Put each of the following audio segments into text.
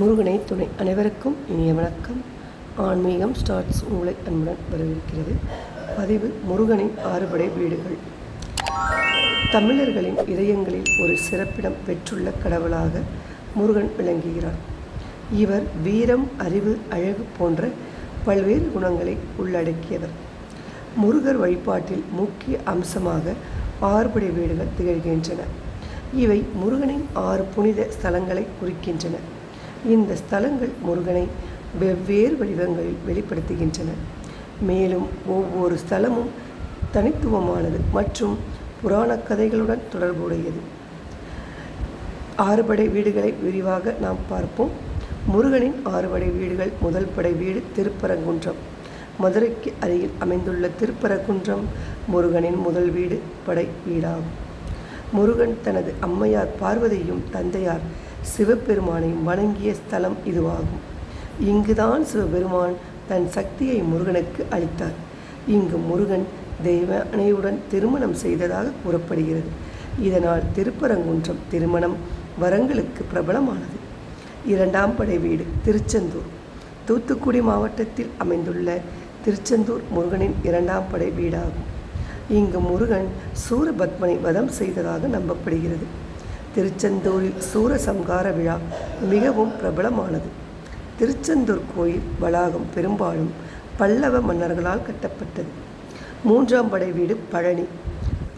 முருகனை துணை அனைவருக்கும் இனிய வணக்கம். ஆன்மீகம் ஸ்டார்ட்ஸ் உங்களை அன்புடன் வரவேற்கிறது. பதிவு முருகனின் ஆறுபடை வீடுகள். தமிழர்களின் இதயங்களில் ஒரு சிறப்பிடம் பெற்றுள்ள கடவுளாக முருகன் விளங்குகிறார். இவர் வீரம் அறிவு அழகு போன்ற பல்வேறு குணங்களை உள்ளடக்கியவர். முருகர் வழிபாட்டில் முக்கிய அம்சமாக ஆறுபடை வீடுகள் திகழ்கின்றன. இவை முருகனின் ஆறு புனித ஸ்தலங்களை குறிக்கின்றன. இந்த ஸ்தலங்கள் முருகனை வெவ்வேறு வடிவங்களில் வெளிப்படுத்துகின்றன. மேலும் ஒவ்வொரு ஸ்தலமும் தனித்துவமானது மற்றும் புராண கதைகளுடன் தொடர்புடையது. ஆறுபடை வீடுகளை விரிவாக நாம் பார்ப்போம். முருகனின் ஆறுபடை வீடுகள் முதல் படை வீடு திருப்பரங்குன்றம். மதுரைக்கு அருகில் அமைந்துள்ள திருப்பரங்குன்றம் முருகனின் முதல் வீடு படை வீடாகும். முருகன் தனது அம்மையார் பார்வதியும் தந்தையார் சிவபெருமானை வணங்கிய ஸ்தலம் இதுவாகும். இங்குதான் சிவபெருமான் தன் சக்தியை முருகனுக்கு அளித்தார். இங்கு முருகன் தெய்வ அணையுடன் திருமணம் செய்ததாக கூறப்படுகிறது. இதனால் திருப்பரங்குன்றம் திருமணம் வரங்களுக்கு பிரபலமானது. இரண்டாம் படை வீடு திருச்செந்தூர். தூத்துக்குடி மாவட்டத்தில் அமைந்துள்ள திருச்செந்தூர் முருகனின் இரண்டாம் படை வீடாகும். இங்கு முருகன் சூரபத்மனை வதம் செய்ததாக நம்பப்படுகிறது. திருச்செந்தூரில் சூரசம்ஹார விழா மிகவும் பிரபலமானது. திருச்செந்தூர் கோயில் வளாகம் பெரும்பாலும் பல்லவ மன்னர்களால் கட்டப்பட்டது. மூன்றாம் படை வீடு பழனி.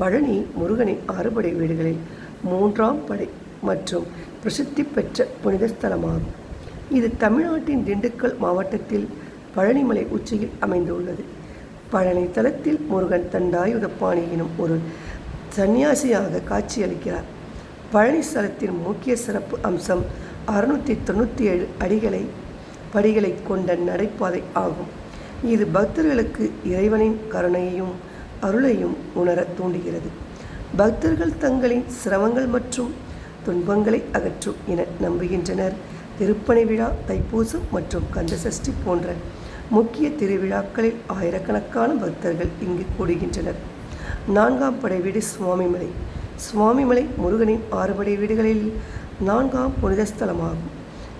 பழனி முருகனின் ஆறுபடை வீடுகளில் மூன்றாம் படை மற்றும் பிரசித்தி பெற்ற புனித ஸ்தலமாகும் இது தமிழ்நாட்டின் திண்டுக்கல் மாவட்டத்தில் பழனிமலை உச்சியில் அமைந்துள்ளது. பழனி தலத்தில் முருகன் தண்டாயுதப்பாணி எனும் ஒரு சன்னியாசியாக காட்சியளிக்கிறார். பழனிஸ்தலத்தின் முக்கிய சிறப்பு அம்சம் அறுநூற்றி தொண்ணூற்றி ஏழு அடிகளை படிகளை கொண்ட நடைபாதை ஆகும். இது பக்தர்களுக்கு இறைவனின் கருணையையும் அருளையும் உணர தூண்டுகிறது. பக்தர்கள் தங்களின் சிரமங்கள் மற்றும் துன்பங்களை அகற்றும் என நம்புகின்றனர். திருப்பணி விழா தைப்பூசம் மற்றும் கந்தசஷ்டி போன்ற முக்கிய திருவிழாக்களில் ஆயிரக்கணக்கான பக்தர்கள் இங்கு கூடுகின்றனர். நான்காம் படைவீடு சுவாமிமலை. சுவாமிமலை முருகனின் ஆறுபடை வீடுகளில் நான்காம் புனித ஸ்தலமாகும்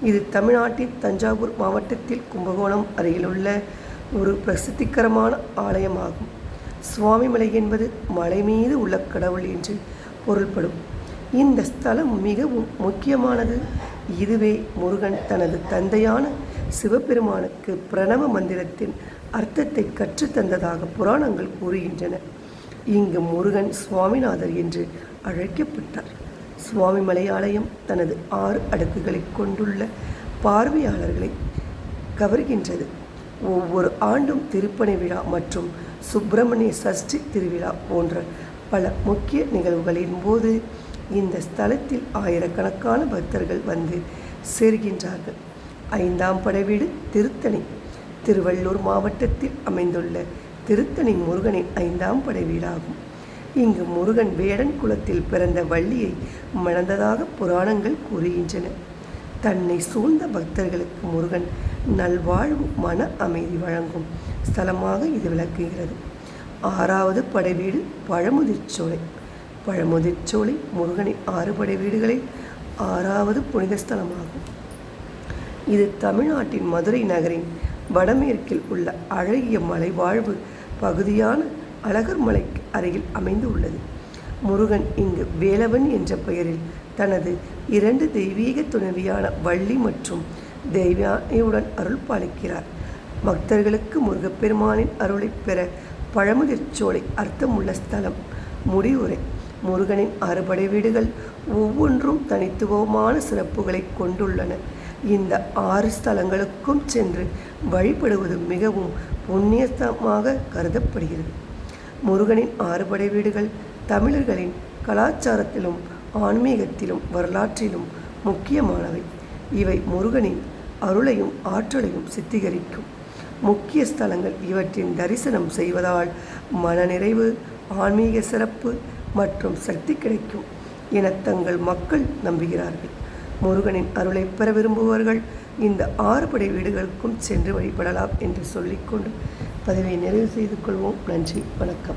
இது தமிழ்நாட்டின் தஞ்சாவூர் மாவட்டத்தில் கும்பகோணம் அருகிலுள்ள ஒரு பிரசித்திகரமான ஆலயமாகும். சுவாமிமலை என்பது மலை மீது உள்ள கடவுள் என்று பொருள்படும். இந்த ஸ்தலம் மிகவும் முக்கியமானது. இதுவே முருகன் தனது தந்தையான சிவபெருமானுக்கு பிரணவ மந்திரத்தின் அர்த்தத்தை கற்றுத்தந்ததாக புராணங்கள் கூறுகின்றன. இங்கு முருகன் சுவாமிநாதர் என்று அழைக்கப்பட்டார். சுவாமி மலையாலயம் தனது ஆறு அடுக்குகளை கொண்டுள்ள பார்வையாளர்களை கவர்கின்றது. ஒவ்வொரு ஆண்டும் திருப்பணி விழா மற்றும் சுப்பிரமணிய சஷ்டி திருவிழா போன்ற பல முக்கிய நிகழ்வுகளின் போது இந்த ஸ்தலத்தில் ஆயிரக்கணக்கான பக்தர்கள் வந்து சேர்கின்றார்கள். ஐந்தாம் படைவீடு திருத்தணி திருவள்ளூர் மாவட்டத்தில் அமைந்துள்ள திருத்தணி முருகனின் ஐந்தாம் படை வீடாகும். இங்கு முருகன் வேடன் குலத்தில் பிறந்த வள்ளியை மணந்ததாக புராணங்கள் கூறுகின்றன. தன்னை சூழ்ந்த பக்தர்களுக்கு முருகன் நல்வாழ்வு மன அமைதி வழங்கும் ஸ்தலமாக இது விளக்குகிறது. ஆறாவது படை வீடு பழமுதிர்ச்சோலை. பழமுதிர்ச்சோலை முருகனின் ஆறு படை வீடுகளில் ஆறாவது புனித ஸ்தலமாகும். இது தமிழ்நாட்டின் மதுரை நகரின் வடமேற்கில் உள்ள அழகிய மலைவாழ்வு பகுதியான அழகர் மலைக்கு அருகில் அமைந்து உள்ளது. முருகன் இங்கு வேலவன் என்ற பெயரில் தனது இரண்டு தெய்வீக துணைவியான வள்ளி மற்றும் தெய்வானையுடன் அருள் பாலிக்கிறார். பக்தர்களுக்கு முருகப்பெருமானின் அருளை பெற பழமுதிர்ச்சோலை அர்த்தமுள்ள ஸ்தலம் முடிவுரை முருகனின் அறுபடை வீடுகள் ஒவ்வொன்றும் தனித்துவமான சிறப்புகளை கொண்டுள்ளன. இந்த ஆறு ஸ்தலங்களுக்கும் சென்று வழிபடுவது மிகவும் புண்ணியஸ்தமாக கருதப்படுகிறது. முருகனின் ஆறுபடை வீடுகள் தமிழர்களின் கலாச்சாரத்திலும் ஆன்மீகத்திலும் வரலாற்றிலும் முக்கியமானவை. இவை முருகனின் அருளையும் ஆற்றலையும் சித்திகரிக்கும். முக்கிய ஸ்தலங்கள் இவற்றின் தரிசனம் செய்வதால் மனநிறைவு ஆன்மீக சிறப்பு மற்றும் சக்தி கிடைக்கும் என தங்கள் மக்கள் நம்புகிறார்கள். முருகனின் அருளை பெற விரும்புபவர்கள் இந்த ஆறுபடை வீடுகளுக்கும் சென்று வழிபடலாம் என்று சொல்லிக்கொண்டு பதிவை நிறைவு செய்து கொள்வோம். நன்றி வணக்கம்.